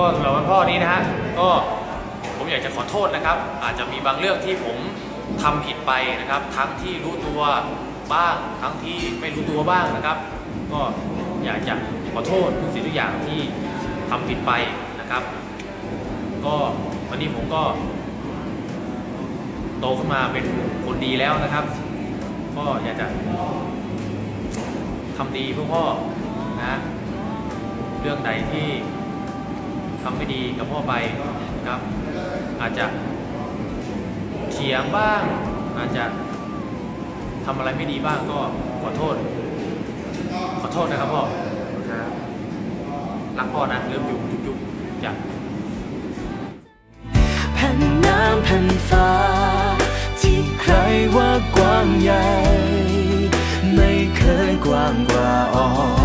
ก็สำหรับวันพ่อนี้นะฮะก็ผมอยากจะขอโทษนะครับ อาจจะมีบางเรื่องที่ผมทำผิดไปนะครับ ทั้งที่รู้ตัวบ้างทั้งที่ไม่รู้ตัวบ้างนะครับ ก็อยากจะขอโทษทุกสิ่งทุกอย่างที่ทำผิดไปนะครับ ก็วันนี้ผมก็โตขึ้นมาเป็นคนดีแล้วนะครับ ก็อยากจะทำดีเพื่อพ่อนะ เรื่องใดที่ ทำไม่ดีกับพ่อไปนะครับ อาจจะเถียงบ้าง อาจจะทำอะไรไม่ดีบ้างก็ขอโทษ ขอโทษนะครับพ่อรักพ่อนะเริ่มอยู่จุ๊บๆจ้ะแผ่นน้ำแผ่นฟ้า ที่ใครว่ากว้างใหญ่ ไม่เคยกว้างกว่าอ้อม